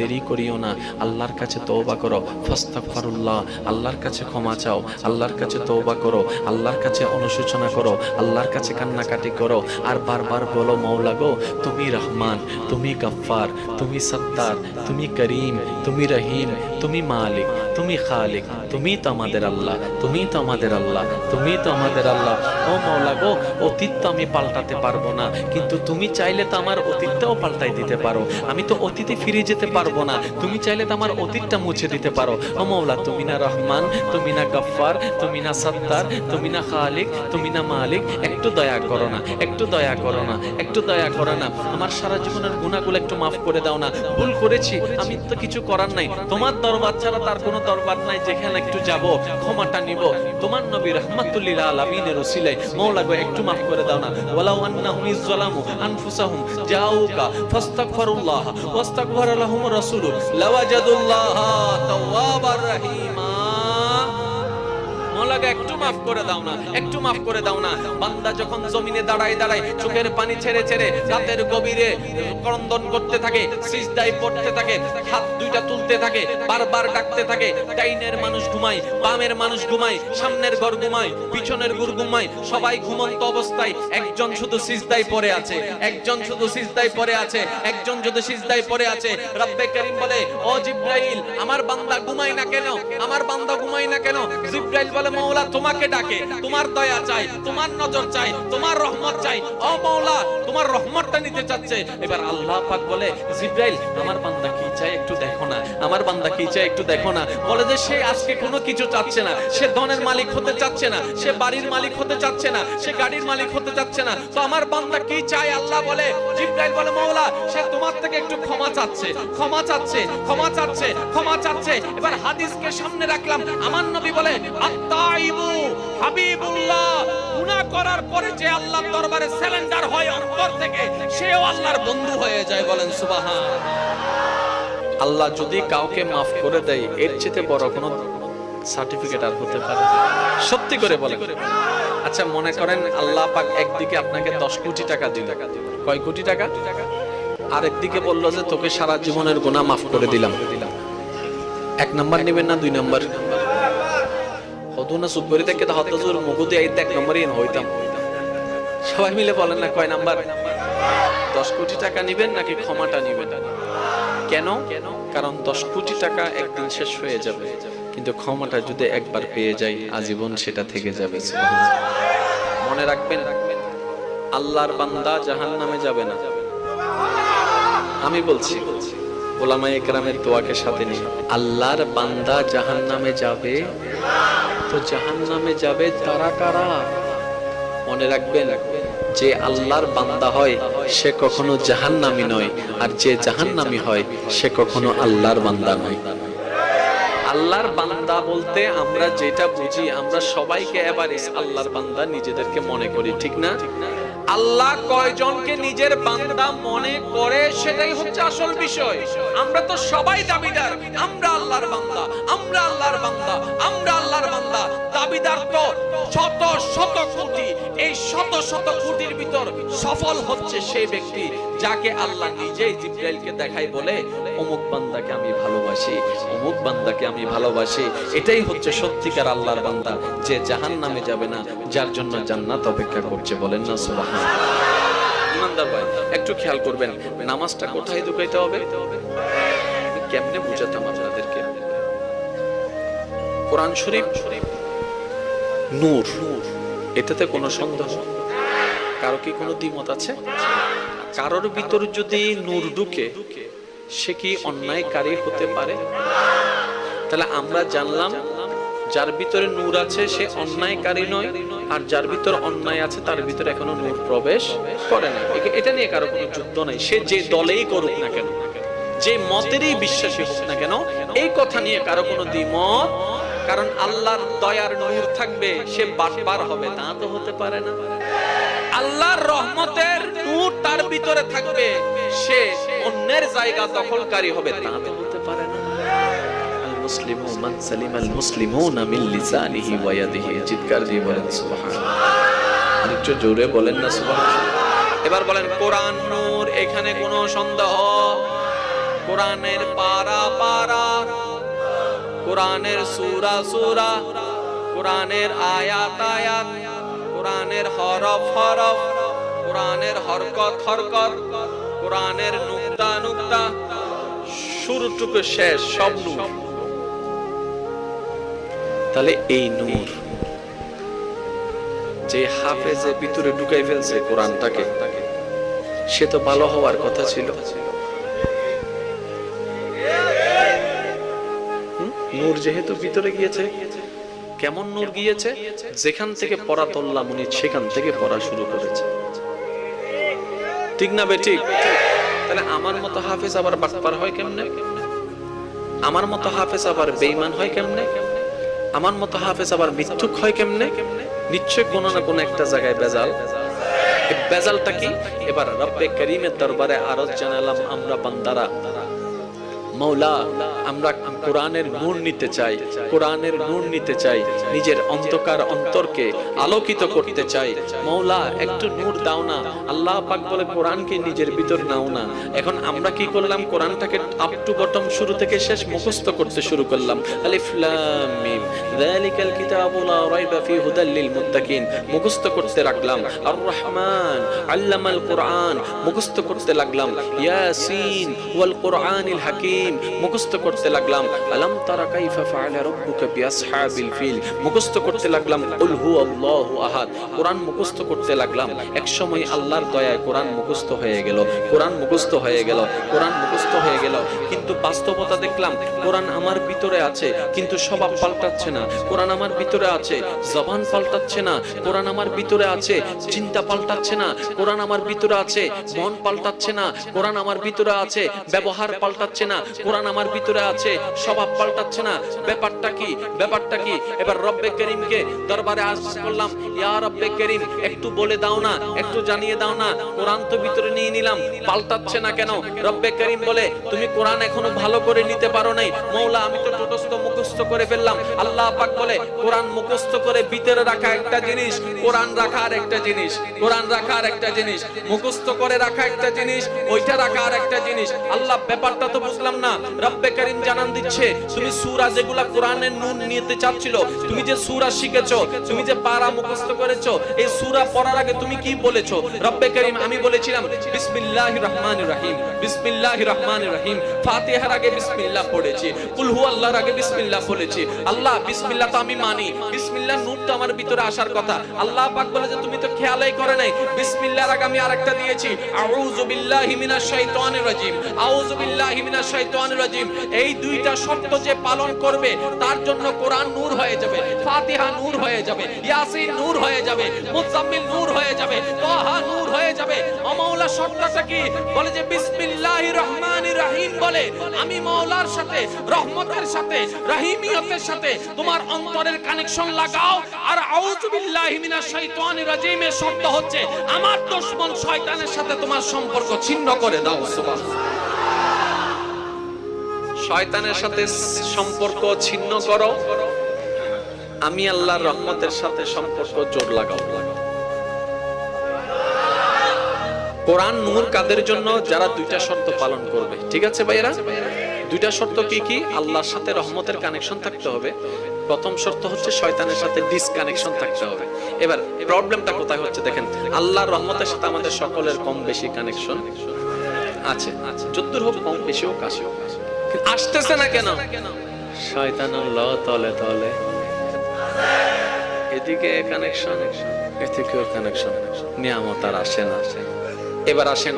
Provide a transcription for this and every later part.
দেরি করিও না। আল্লাহর কাছে তৌবা করো। ফাস্তাগফিরুল্লাহ। আল্লাহর কাছে ক্ষমা চাও। আল্লাহর কাছে তৌবা করো। আল্লাহর কাছে অনুশোচনা করো। আল্লাহর কাছে কান্নাকাটি করো। আর বারবার বলো মৌলা গো, তুমি রহমান, তুমি গফ্ফার, তুমি সত্তার, তুমি করিম, তুমি রহিম তুমি মালিক, তুমি খালিক, তুমি তো আমাদের আল্লাহ, তুমি তো আমাদের আল্লাহ, তুমি তো আমাদের আল্লাহ। ও মৌলা গো, অতীত তো আমি পাল্টাতে পারব না, কিন্তু তুমি চাইলে তো আমার অতীতটাও পাল্টাই দিতে পারো। আমি তো অতীতে ফিরে যেতে পারব না, তুমি চাইলে তো আমার অতীতটা মুছে দিতে পারো। ও মৌলা তুমি না রহমান, তুমি না গফফার, তুমি না সত্তার, তুমি না খালিক, তুমি না মালিক। একটু দয়া করো না, একটু দয়া করো না, একটু দয়া করো না। আমার সারা জীবনের গুণাগুলো একটু মাফ করে দাও না। ভুল করেছি, আমি তো কিছু করার নাই। তোমার দরবার ছাড়া তার কোনো দরবার নাই, যেখানে একটু যাব, ক্ষমাটা নিব। তোমার নবী রহমাতুল্লিল আলামিনের ওসিলায় মৌলা গো, একটু মাফ করে দাও না। আনফুসাহুম লাওয়াজাদুল্লাহ তাওয়াবার মোলাকে একটু মাফ করে দাও না মাফ করে দাও না। বান্দা যখন জমিনে দাঁড়ায় দাঁড়ায় চোখের পানি ছেড়ে ছেড়ে রাতের গভীরে ক্রন্দন করতে থাকে, সিজদায় পড়তে থাকে, হাত দুইটা তুলতে থাকে, বারবার ডাকতে থাকে, ডাইনের মানুষ ঘুমায়, বামের মানুষ ঘুমায়, সামনের ঘর ঘুমায়, পিছনের ঘর ঘুমায়, সবাই ঘুমন্ত অবস্থায়, একজন শুধু সিজদায় পড়ে আছে, একজন শুধু সিজদায় পড়ে আছে, একজন শুধু সিজদায় পড়ে আছে, রব্বে করিম বলে, ও জিব্রাইল, আমার বান্দা ঘুমায় না কেন? আমার বান্দা ঘুমায় না কেন? জিব্রাইল বলে, মৌলা তোমাকে ডাকে, তোমার দয়া চাই, তোমার নজর চাই, তোমার রহমত চাই। ও মৌলা তোমার রহমতটা নিতে চাচ্ছে। এবার আল্লাহ পাক বলে, জিব্রাইল, আমার বান্দা কি একটু দেখো না। আমার বান্দা কি একটু দেখো না। বলে যে সে আজকে কোনো কিছু চাচ্ছে না। সে ধনের মালিক হতে চাচ্ছে না। সে বাড়ির মালিক হতে চাচ্ছে না। সে গাড়ির মালিক হতে চাচ্ছে না। তো আমার বান্দা কি আল্লাহ বলে বলে, মৌলা, সে তোমার থেকে একটু ক্ষমা চাচ্ছে। ক্ষমা চাচ্ছে ক্ষমা চাচ্ছে ক্ষমা চাচ্ছে। এবার হাদিসকে সামনে রাখলাম। আমার নবী বলে, আত্তাইবু হাবিবুল্লাহ। গুনাহ করার পরে যে আল্লাহর দরবারে স্যালেন্ডার হয় অন্তর থেকে, সেও আল্লাহর বন্ধু হয়ে যায় বলেন সুবহান আল্লাহ যদি কাউকে মাফ করে দেয়, এর চেয়ে বড় কোনো সার্টিফিকেট আর হতে পারে সত্যি করে বলে আচ্ছা মনে করেন আল্লাহ পাক একদিকে আপনাকে দশ কোটি টাকা দিল। কয় কোটি টাকা? আরেকদিকে বলল যে, তোকে সারা জীবনের গুনাহ মাফ করে দিলাম। এক নাম্বার নেবেন না দুই নাম্বার? হতো না সুপরি থেকে তো হতো জোর আইতে এক নম্বরই হইতাম। সবাই মিলে বলেন না কয় নাম্বার? দশ কোটি টাকা নিবেন নাকি ক্ষমাটা নিবেন? কেন? কারণ দশ কোটি টাকা একদিন শেষ হয়ে যাবে। কিন্তু ক্ষমাটা যদি একবার পেয়ে যাই আজীবন সেটা থেকে যাবে। মনে রাখবেন, আল্লাহর বান্দা জাহান নামে যাবে না। আমি বলছি ওলামাই একরামের দোয়াকে সাথে নিয়ে আল্লাহর বান্দা জাহান নামে যাবে, তো জাহান নামে যাবে তারা কারা? মনে রাখবেন যে আল্লাহর বান্দা হয়, সে কখনো জাহান্নামী নয়। আর যে জাহান্নামী হয়, সে কখনো আল্লাহর বান্দা নয়। আল্লাহর বান্দা বলতে আমরা যেটা বুঝি, আমরা সবাইকে এবার আল্লাহর বান্দা নিজেদেরকে মনে করি, ঠিক না? আল্লাহ কয়জনকে নিজের বান্দা মনে করে, সেটাই হচ্ছে আসল বিষয়। আমরা তো সবাই দাবিদার। আমরা আল্লাহর বান্দা, আমরা আল্লাহর বান্দা, আমরা আল্লাহর বান্দা। দাবিদার তো শত শত কোটি। এই শত শত কোটির ভিতর সফল হচ্ছে সেই ব্যক্তি যাকে আল্লাহ নিজেই জিব্রাইলকে দেখাই বলে অমুক বান্দাকে আমি ভালোবাসি, অমুক বান্দাকে আমি ভালোবাসি। এটাই হচ্ছে সত্যিকার আল্লাহর বান্দা। যে জাহান নামে যাবে না, যার জন্য জান্নাত অপেক্ষা করছে। বলেন না, সুবহান। ইমানদার ভাই, একটু খেয়াল করবেন, নামাজটা কোথায় ঢুকাইতে হবে? কেমনে বুঝাতাম আপনাদেরকে? কোরআন শরীফ? নূর। এটাতে কোনো সন্দেহ? কারও কি কোনো দ্বিমত আছে? কারোর ভিতর যদি নূর ঢুকে সে কি অন্যায়কারী হতে পারে? তাহলে আমরা জানলাম যার ভিতরে নূর আছে সে অন্যায়কারী নয়, আর যার ভিতর অন্যায় আছে তার ভিতরে এখনও নূর প্রবেশ করে না এটা নিয়ে কারও কোনো যুদ্ধ নাই। সে যে দলেই করুক না কেন, যে মতেরই বিশ্বাসী হোক না কেন, এই কথা নিয়ে কারও কোনো দ্বিমত, কারণ আল্লাহর দয়ার নূর থাকবে, সে বারবার হবে, তা তো হতে পারে না। আল্লাহর রহমতের নূর তার ভিতরে থাকবে। সে অন্যের জায়গা দখলকারী হবে তা তো হতে পারে না। আল মুসলিমু মান সালিম আল মুসলিমুনা মিন লিসানিহি ওয়া ইয়াদিহি। চিৎকার দিয়ে বলেন সুবহানাল্লাহ। আরেকটু জোরে বলেন না সুবহানাল্লাহ। এবার বলেন কোরআন নূর এখানে কোনো সন্দেহ? কোরআনের পারা পারা। কোরআনের সুরা সুরা। কোরআনের আয়াত আয়াত। কোরআনের হরফ হরফ, কোরআনের হরকত হরকত, কোরআনের নুক্তা নুক্তা, শুরুটুকু শেষ, সব নূর তাহলে এই নূর, যে হাফেজে ভিতরে ঢুকাই ফেলছে কোরআনটাকে, সে তো ভালো হওয়ার কথা ছিল? নূর যেহেতু ভিতরে গিয়েছে কেমন নূর গিয়েছে? যেখান থেকে পড়া তল্লাম উনি সেখান থেকে পড়া শুরু করেছে। ঠিক না বে ঠিক? তাহলে আমার মতো হাফেজ আবার বাটপার হয় কেমনে? আমার মতো হাফেজ আবার বেঈমান হয় কেমনে? আমার মতো হাফেজ আবার মিথ্যুক হয় কেমনে? নিশ্চয় কোনো না কোনো একটা জায়গায় বেজাল। বেজালটা কি? এবার রব্বে করিমের দরবারে আরজ জানালাম, আমরা বান্দারা মৌলা, আমরা কোরআনের নূর নিতে চাই, কোরআনের নূর নিতে চাই, নিজের অন্ধকার অন্তরকে আলোকিত করতে চাই। মৌলা, একটু নূর দাও না, আল্লাহ পাক বলে কোরআনকে নিজের ভিতর নাও না। এখন আমরা কি করলাম? কোরআনটাকে আপ টু বটম শুরু থেকে শেষ মুখস্থ করতে শুরু করলাম। আলিফ, লাম, মিম। যালিকাল কিতাবু লা রাইবা হুদাল লিল মুত্তাকিন। মুখস্থ করতে রাখলাম আর রহমান আল্লামাল কোরআন। মুখস্থ করতে লাগলাম। ইয়াসিন ওয়াল কোরআনিল হাকিম। মুখস্থ করতে লাগলাম, আলাম তারা কাইফা ফাআলা রাব্বুকা বিআসহাবিল ফিল? মুখস্থ করতে লাগলাম, কুল হু আহাদ। কোরআন মুখস্থ করতে লাগলাম, এক সময় আল্লাহর দয়ায় কোরআন মুখস্থ হয়ে গেল, কোরআন মুখস্থ হয়ে গেল, কোরআন মুখস্থ হয়ে গেল। কিন্তু বাস্তবতা দেখলাম, কোরআন আমার ভিতরে আছে, কিন্তু স্বভাব পাল্টাচ্ছে না। কোরআন আমার ভিতরে আছে, জবান পাল্টাচ্ছে না। কোরআন আমার ভিতরে আছে, চিন্তা পাল্টাচ্ছে না। কোরআন আমার ভিতরে আছে, মন পাল্টাচ্ছে না। কোরআন আমার ভিতরে আছে, ব্যবহার পাল্টাচ্ছে না। কোরআন আমার ভিতরে আছে, স্বভাব পাল্টাচ্ছে না। ব্যাপারটা কি? ব্যাপারটা কি? এবার রব্বে করিমকে দরবারে আস করলাম, ইয়া রব্বে করিম, একটু বলে দাও না, একটু জানিয়ে দাও না, কোরআন তো ভিতরে নিয়ে নিলাম, পাল্টাচ্ছে না কেন? রব্বে করিম বলে, তুমি কোরআন এখনও ভালো করে নিতে পারো নাই। মৌলা, আমি তো টোটস্থ মুখস্থ করে ফেললাম। আল্লাহ পাক বলে, কোরআন মুখস্থ করে ভিতরে রাখা একটা জিনিস, কোরআন রাখার একটা জিনিস, কোরআন রাখার একটা জিনিস, মুখস্থ করে রাখা একটা জিনিস, ওইটা রাখার একটা জিনিস। আল্লাহ, ব্যাপারটা তো বুঝলাম না, রব্বে করিম জানান দিচ্ছে, তুমি সূরা যেগুলা কোরআনের নুন নিতে চাচ্ছিল, তুমি যে সূরা শিখেছো, তুমি যে পারা মুখস্থ করেছ, এই সূরা পড়ার আগে তুমি কি বলেছ? রব্বে করিম, আমি বলেছিলাম, বিসমিল্লাহির রহমানির রহিম, বিসমিল্লাহির রহমানির রহিম, ফাতিহার আগে বিসমিল্লাহ পড়েছি, কুল হু আল্লাহর আগে বিসমিল্লাহ বলেছি আল্লাহ বিসমিল্লাহ তো আমি মানি, বিসমিল্লাহ নূর তো আমার ভিতরে আসার কথা, আল্লাহ পাক বলে যে তুমি তো খেয়ালই করে নাই, বিসমিল্লাহর আগে আমি আরেকটা দিয়েছি আউযু বিল্লাহি মিনাশ শাইতানির রাজিম আউযু বিল্লাহি মিনাশ এই দুইটা যে পালন করবে, তার জন্য কোরআন নূর হয়ে যাবে, ফাতিহা নূর হয়ে যাবে, ইয়াসিন নূর হয়ে যাবে মুজাম্মিল নূর হয়ে যাবে নূর হয়ে যাবে। ও মাওলা শর্তটা কি? বলে যে রহমানির রহিম বলে, আমি মাওলার সাথে, রহমতের সাথে, রহিমিয়তের সাথে তোমার অন্তরের কানেকশন লাগাও। আর আউযু বিল্লাহি মিনাশ শাইতানির শর্ত হচ্ছে, আমার দুশমন শয়তানের সাথে তোমার সম্পর্ক ছিন্ন করে দাও, সুবহানাল্লাহ। শয়তানের সাথে সম্পর্ক ছিন্ন করো। আমি আল্লাহর রহমতের সাথে সম্পর্ক জোর লাগাও। কোরআন নূর কাদের জন্য? যারা দুইটা শর্ত পালন করবে। ঠিক আছে ভাইয়েরা? দুইটা শর্ত কি কি? আল্লাহর সাথে রহমতের কানেকশন থাকতে হবে। প্রথম শর্ত হচ্ছে শয়তানের সাথে ডিসকানেকশন থাকতে হবে। এবার প্রবলেমটা কোথায় হচ্ছে দেখেন। আল্লাহর রহমতের সাথে আমাদের সকলের কম বেশি কানেকশন আছে। যদ্দূর হোক, কম বেশি হোক আসে হোক। আসতেছে না কেন? শয়তান তলে তলে। এদিকে কানেকশন এদিকেও কানেকশন নিয়ামত আর আসে না। এবার আসেন,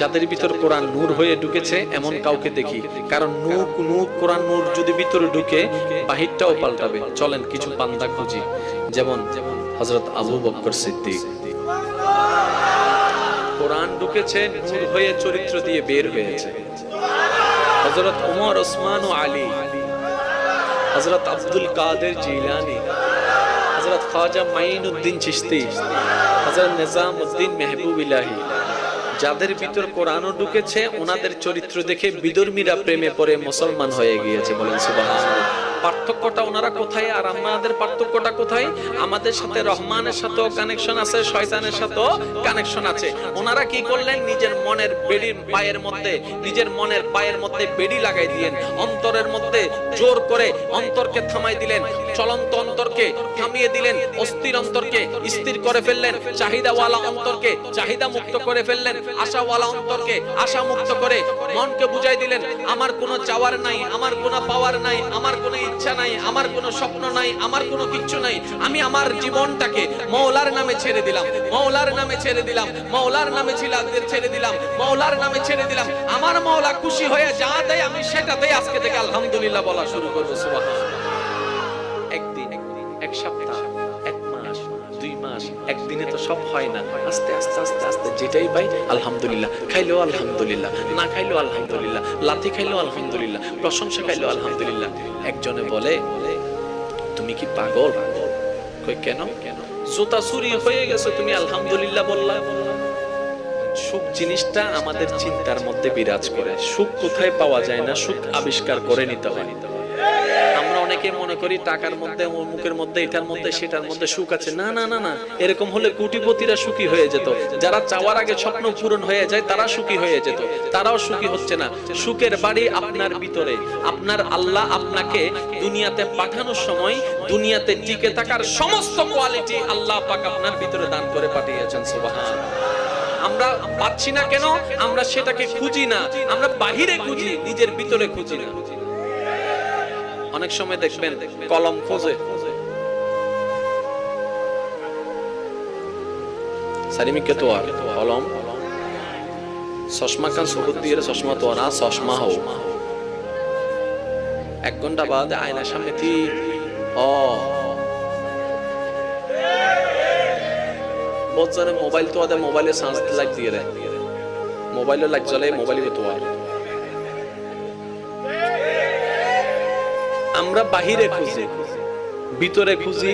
যাদের ভিতর কোরআন নূর হয়ে ঢুকেছে, এমন কাউকে দেখি। কারণ নূর নূর, কোরআন নূর যদি ভিতরে ঢুকে, বাহিরটাও পাল্টাবে। চলেন কিছু পান্দা খুঁজি। যেমন হযরত আবু বকর সিদ্দিক। কোরআন ঢুকেছে, নূর হয়ে চরিত্র দিয়ে বের হয়েছে। হযরত উমর ওসমান ও আলী হজরত আব্দুল কাদের জিলানি হজরত খাজা মাইন উদ্দিন চিস্তি হজরত নিজাম উদ্দিন মেহবুব ইলাহি যাদের ভিতর কোরআনও ঢুকেছে, ওনাদের চরিত্র দেখে বিদর্মীরা প্রেমে পড়ে মুসলমান হয়ে গিয়েছে বলেন সুবহানাল্লাহ। পার্থক্যটা ওনারা কোথায় আর আমাদের পার্থক্যটা কোথায়? আমাদের সাথে রহমানের সাথেও কানেকশন আছে, শয়তানের সাথেও কানেকশন আছে। ওনারা কি করলেন? নিজের মনের বেড়ির পায়ের মধ্যে, নিজের মনের পায়ের মধ্যে বেড়ি লাগাই দিলেন। অন্তরের মধ্যে জোর করে অন্তরকে থামাই দিলেন। চলন্ত অন্তরকে থামিয়ে দিলেন। অস্থির অন্তরকে স্থির করে ফেললেন। চাহিদাওয়ালা অন্তরকে চাহিদা মুক্ত করে ফেললেন। আশাওয়ালা অন্তরকে আশা মুক্ত করে মনকে বুঝাই দিলেন, আমার কোনো চাওয়ার নাই, আমার কোনো পাওয়ার নাই, আমার কোনো ইচ্ছা নাই, আমার কোনো স্বপ্ন নাই, আমার কোনো কিচ্ছু নাই। আমি আমার জীবনটাকে মৌলার নামে ছেড়ে দিলাম, মৌলার নামে ছেড়ে দিলাম, মৌলার নামে ছেড়ে দিলাম, মৌলার নামে ছেড়ে দিলাম। আমার মৌলা খুশি হয়ে যা দেয়, আমি সেটাতেই আজকে থেকে আলহামদুলিল্লাহ বলা শুরু করব একদিন, এক সপ্তাহ একদিনে তো সব হয় না। আস্তে আস্তে আস্তে আস্তে যেটাই পাই, আলহামদুলিল্লাহ। খাইলেও আলহামদুলিল্লাহ, না খাইলেও আলহামদুলিল্লাহ, লাথি খাইলেও আলহামদুলিল্লাহ, প্রশংসা খাইলেও আলহামদুলিল্লাহ। একজনে বলে, তুমি কি পাগল? কই, কেন? জুতা চুরি হয়ে গেছে, তুমি আলহামদুলিল্লাহ বললা। সুখ জিনিসটা আমাদের চিন্তার মধ্যে বিরাজ করে। সুখ কোথায় পাওয়া যায় না, সুখ আবিষ্কার করে নিতে হয়। অনেকে মনে করি টাকার মধ্যে, অমুকের মধ্যে, এটার মধ্যে, সেটার মধ্যে সুখ আছে। না না না না। এরকম হলে কোটিপতিরা সুখী হয়ে যেত। যারা চাওয়ার আগে স্বপ্ন পূরণ হয়ে যায়, তারা সুখী হয়ে যেত। তারাও সুখী হচ্ছে না। সুখের বাড়ি আপনার ভিতরে। আপনার আল্লাহ আপনাকে দুনিয়াতে পাঠানোর সময়, দুনিয়াতে টিকে থাকার সমস্ত কোয়ালিটি আল্লাহ পাক আপনার ভিতরে দান করে পাঠিয়েছেন সুবহান আমরা পাচ্ছি না কেন? আমরা সেটাকে খুঁজি না। আমরা বাহিরে খুঁজি, নিজের ভিতরে খুঁজি না। অনেক সময় দেখবেন কলম খোঁজে। কলম। চশমা এক থি ও বলছে মোবাইল তো মোবাইলে চার্জ লাগ দিয়ে রে। মোবাইলে লাগ জ্বলে মোবাইলে তো আর আমরা বাহিরে খুঁজি, ভিতরে খুঁজি,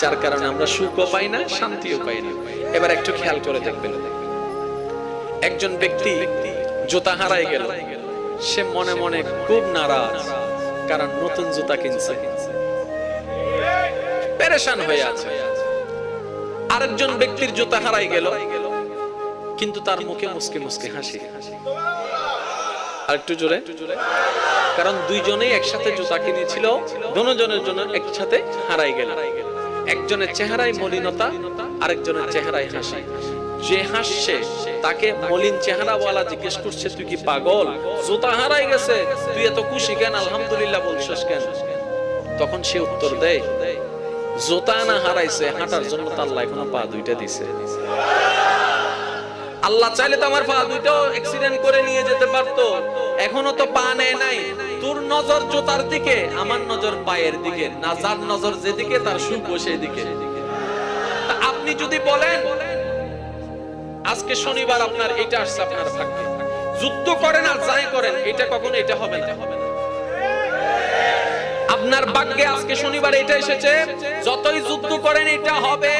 যার কারণে আমরা সুখও পাই না, শান্তিও পাই না। এবার একটু খেয়াল করে দেখবেন। একজন ব্যক্তি জুতা হারাই গেল। সে মনে মনে খুব নারাজ, কারণ নতুন জুতা কিনছে। পেরেশান হয়ে আছে। আরেকজন ব্যক্তির জুতা হারাই গেল, কিন্তু তার মুখে মুসকে মুসকে হাসি। আরেকটু জোরে। কারণ দুইজনেই একসাথে জুতা কিনেছিল, দুজনের জন্য একসাথে হারাই গেল। একজনের চেহারায় মলিনতা, আরেকজনের চেহারায় হাসি। যে হাসছে, তাকে মলিন চেহারাওয়ালা জিজ্ঞেস করছে, তুই কি পাগল? জুতা হারাই গেছে, তুই এত খুশি কেন? আলহামদুলিল্লাহ বলছিস কেন? তখন সে উত্তর দেয়, জোতা না হারাইছে, হাঁটার জন্য তার আল্লাহ এখনও পা দুইটা দিছে। আল্লাহ চাইলে তো আমার পা দুইটা অ্যাক্সিডেন্ট করে নিয়ে যেতে পারতো। এখনও তো পা নেয় নাই। তোর নজর জোতার দিকে, আমার নজর পায়ের দিকে। না যার নজর যেদিকে, তার সুখ সেই দিকে আপনি যদি বলেন, আজকে শনিবার আপনার, এটা আসছে আপনার ভাগ্যে। যুদ্ধ করেন আর যাই করেন, এটা কখনো, এটা হবে না। আপনার ভাগ্যে আজকে শনিবার এটা এসেছে, যতই যুদ্ধ করেন, এটা হবে।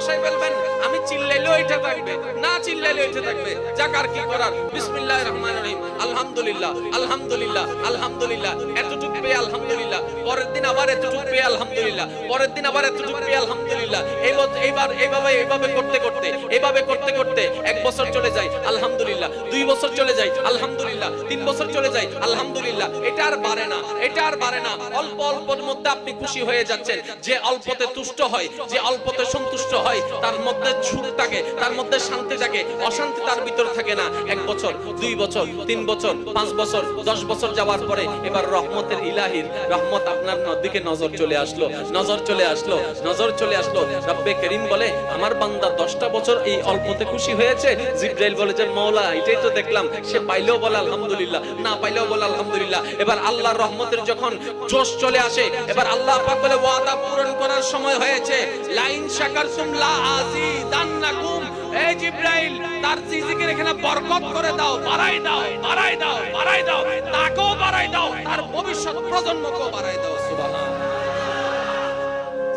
বসাই ফেলবেন আমি চিল্লাইলেও এটা থাকবে, না চিল্লাইলেও এটা থাকবে। যাক আর কি করার। বিসমিল্লাহির রহমানির রহিম। আলহামদুলিল্লাহ আলহামদুলিল্লাহ আলহামদুলিল্লাহ। এতটুকু পেয়ে আলহামদুলিল্লাহ। পরের দিন আবার পেয়ে আলহামদুলিল্লাহ। পরের দিন আবার পেয়ে আলহামদুলিল্লাহ। এই এইবার এইভাবে এইভাবে করতে করতে, এইভাবে করতে করতে এক বছর চলে যায়, আলহামদুলিল্লাহ। দুই বছর চলে যায়, আলহামদুলিল্লাহ। তিন বছর চলে যায়, আলহামদুলিল্লাহ। এটা আর বাড়ে না, এটা আর বাড়ে না। অল্প অল্পের মধ্যে আপনি খুশি হয়ে যাচ্ছেন, যে অল্পতে তুষ্ট হয়, যে অল্পতে সন্তুষ্ট হয়, তার মধ্যে সুখ থাকে, তার মধ্যে শান্তি থাকে। অশান্তি তার ভিতরে থাকে না। এক বছর, দুই বছর, তিন বছর, পাঁচ বছর, দশ বছর যাওয়ার পরে এবার রহমতের ইলাহির রহমত আপনার দিকে নজর চলে আসলো, নজর চলে আসলো, নজর চলে আসলো। রব্বে করিম বলে, আমার বান্দা দশটা বছর এই অল্পতে খুশি হয়েছে। জিব্রাইল বলে, যে মৌলা এটাই তো দেখলাম, সে পাইলেও বলে, আলহামদুলিল্লাহ, না পাইলেও বলে, আলহামদুলিল্লাহ। এবার আল্লাহর রহমতের যখন জোশ চলে আসে, এবার আল্লাহ পাক বলে, ওয়াদা পূরণ করার সময় হয়েছে। লাইন শাকারতুম লা আযীদান্নাকুম এই জিব্রাইল, তার জিজিকের এখানে বরকত করে দাও, বাড়াই দাও বাড়াই দাও বাড়াই দাও, তাকেও বাড়াই দাও, তার ভবিষ্যৎ প্রজন্মকেও বাড়াই দাও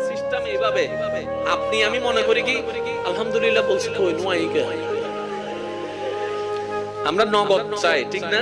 সিস্টেম এইভাবে, আপনি, আমি মনে করি কি, আলহামদুলিল্লাহ বলছি কই নোয়াই আমরা নগদ চাই, ঠিক না?